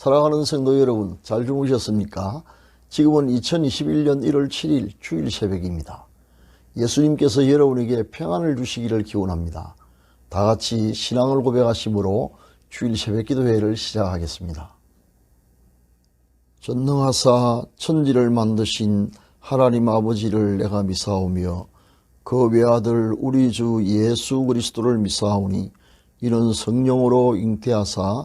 사랑하는 성도 여러분, 잘 주무셨습니까? 지금은 2021년 1월 7일 주일 새벽입니다. 예수님께서 여러분에게 평안을 주시기를 기원합니다. 다 같이 신앙을 고백하심으로 주일 새벽 기도회를 시작하겠습니다. 전능하사 천지를 만드신 하나님 아버지를 내가 미사오며 그 외아들 우리 주 예수 그리스도를 미사오니 이는 성령으로 잉태하사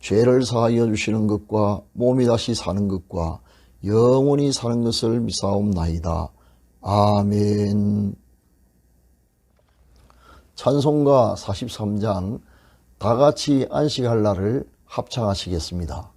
죄를 사하여 주시는 것과 몸이 다시 사는 것과 영원히 사는 것을 미사옵나이다. 아멘. 찬송가 43장 다 같이 안식할 날을 합창하시겠습니다.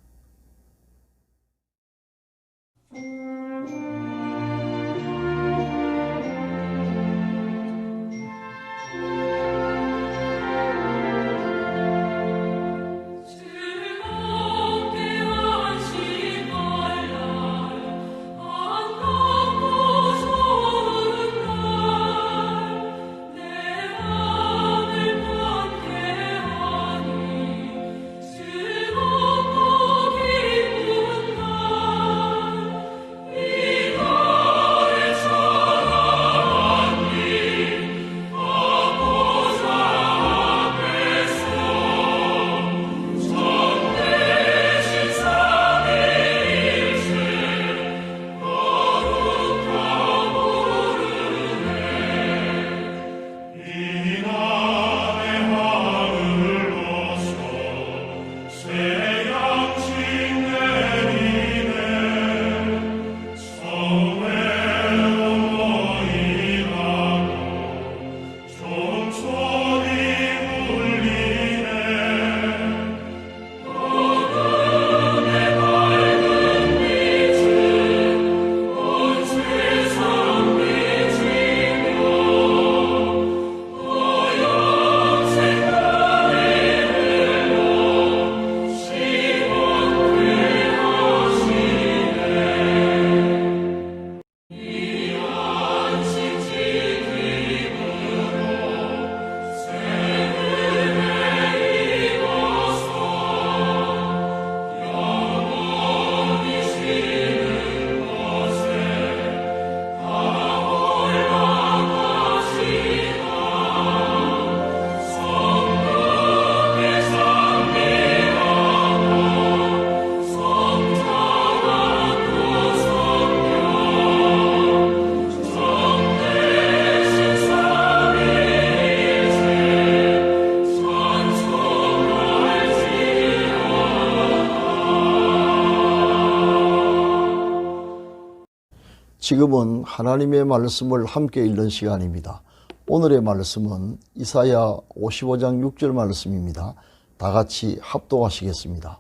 지금은 하나님의 말씀을 함께 읽는 시간입니다. 오늘의 말씀은 이사야 55장 6절 말씀입니다. 다 같이 합독하시겠습니다.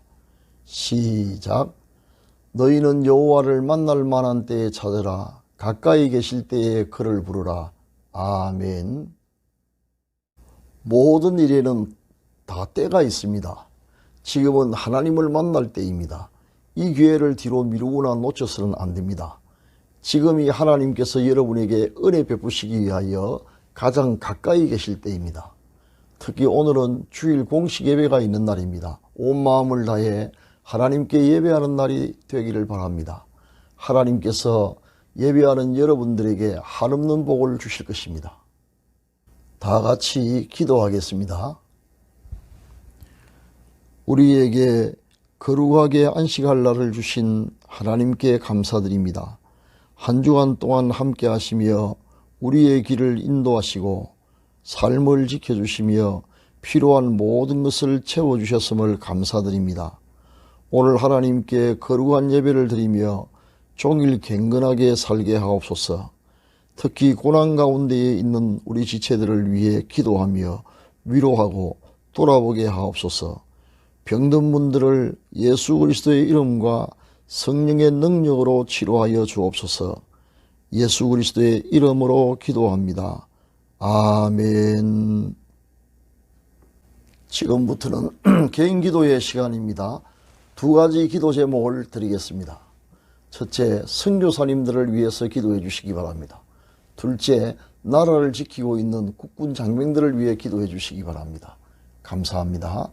시작. 너희는 여호와를 만날 만한 때에 찾으라. 가까이 계실 때에 그를 부르라. 아멘. 모든 일에는 다 때가 있습니다. 지금은 하나님을 만날 때입니다. 이 기회를 뒤로 미루거나 놓쳐서는 안 됩니다. 지금 이 하나님께서 여러분에게 은혜 베푸시기 위하여 가장 가까이 계실 때입니다. 특히 오늘은 주일 공식 예배가 있는 날입니다. 온 마음을 다해 하나님께 예배하는 날이 되기를 바랍니다. 하나님께서 예배하는 여러분들에게 한없는 복을 주실 것입니다. 다 같이 기도하겠습니다. 우리에게 거룩하게 안식할 날을 주신 하나님께 감사드립니다. 한 주간 동안 함께 하시며 우리의 길을 인도하시고 삶을 지켜주시며 필요한 모든 것을 채워주셨음을 감사드립니다. 오늘 하나님께 거룩한 예배를 드리며 종일 갱건하게 살게 하옵소서. 특히 고난 가운데에 있는 우리 지체들을 위해 기도하며 위로하고 돌아보게 하옵소서. 병든 분들을 예수 그리스도의 이름과 성령의 능력으로 치료하여 주옵소서. 예수 그리스도의 이름으로 기도합니다. 아멘. 지금부터는 개인 기도의 시간입니다. 두 가지 기도 제목을 드리겠습니다. 첫째, 선교사님들을 위해서 기도해 주시기 바랍니다. 둘째, 나라를 지키고 있는 국군 장병들을 위해 기도해 주시기 바랍니다. 감사합니다.